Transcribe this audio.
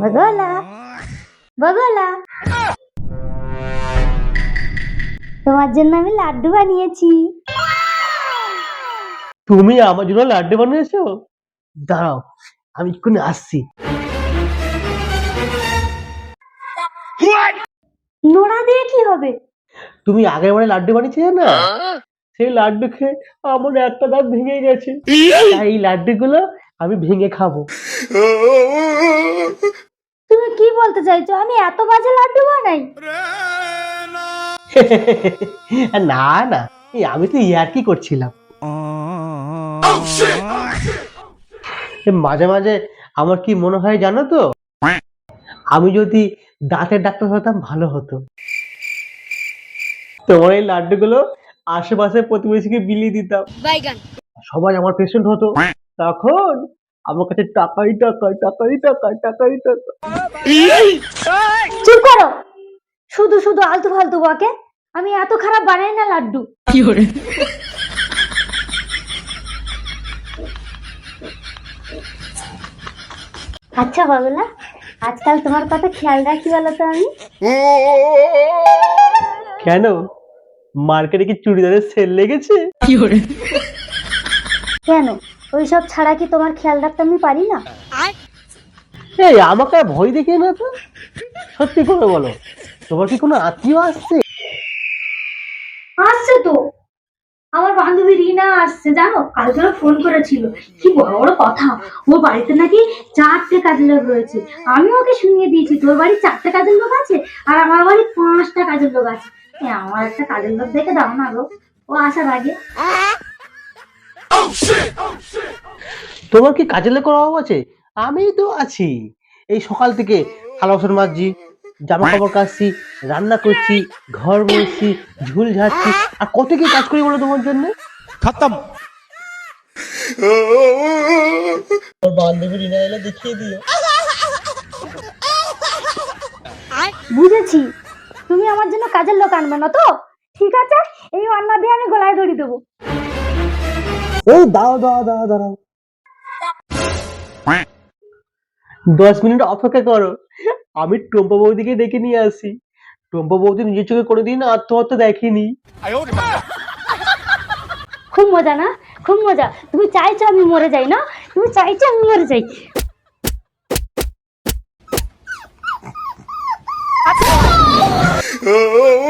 বগলা বগলা। তোমার জন্য আমি লাড্ডু বানিয়েছি। তুমি আমার জন্য লাড্ডু বানিয়েছো? দাঁড়াও আমি এক্ষুনি আসছি। নোড়া দিয়ে কি হবে? তুমি আগের বারে লাড্ডু বানিয়েছিলে না? সেই লাড্ডু খেয়ে আমার একটা দাঁত ভেঙে গেছে। তাই এই লাড্ডুগুলো আমি ভেঙে খাব। তুমি কি বলতে চাইছো? আমি এত বাজে লাড্ডু বানাই। না না আমি তো ইয়ার্কি করছিলাম? মাঝে মাঝে আমার কি মনে হয় জানো তো? আমি যদি দাঁতের ডাক্তার হতাম ভালো হতো। তোমার এই লাড্ডুগুলো আশেপাশে প্রতিবেশীকে বিলিয়ে দিতাম। সবাই আমার পেশেন্ট হতো। তখন আমার কাছে টাকাই টাকা টাকাই টাকা টাকাই টাকা। চুপ করো! শুধু শুধু আলতু ফালতু বাকে। আমি এত খারাপ বানাই না লাড্ডু। আচ্ছা বাবুলা আজকাল তোমার কথা খেয়াল রাখি বলো তো আমি। কেন? মার্কেটে কি চুড়িদারের সেল লেগেছে? কেন? ওইসব ছাড়া কি তোমার খেয়াল রাখতে আমি পারি না? এই আমাকে ভয় দেখিয়ে না তো। সত্যি করে বলো তোমার কি কোনো আত্মীয় আসছে? আসছে তো। আমার বান্ধবী রিনা আসছে জানো? কালকে ওরা ফোন করেছিল। কি বড় বড় কথা। ওর বাড়িতে নাকি চারটে কাজের লোক রয়েছে। আমি ওকে শুনিয়ে দিয়েছি। তোর বাড়ি চারটে কাজের লোক আছে? আর আমার বাড়ি পাঁচটা কাজের লোক আছে। আমার একটা কাজের লোক দেখে দাও না গো। ও আসার আগে। তোমার কি কাজের লোক অভাব আছে? আমি তো আছি। এই সকাল থেকে থালা বাসন মাজছি জামা কাপড় কাচছি রান্না করছি ঘর বসছি ঝুল ঝাড়ছি। আর কত কি কাজ করি বলো তোমার জন্য? খতম। বান্ধবী রিনা এলে দেখিয়ে দিও বুঝেছি। তুমি আমার জন্য কাজের লোক আনবে না তো? ঠিক আছে? এই রান্না দিয়ে আমি গলায় দড়ি দেবো। এই দাও দাও দাও দাঁড়াও। দশ মিনিট অপেক্ষা করো। আমি টম্পা বৌদিকে ডেকে নিয়ে আসি। টম্পা বৌদি নিজের চোখে কোনোদিন আত্মহত্যা দেখেনি। খুব মজা না? খুব মজা। তুমি চাইছো আমি মরে যাই না? তুমি চাইছো আমি মরে যাই। Oh.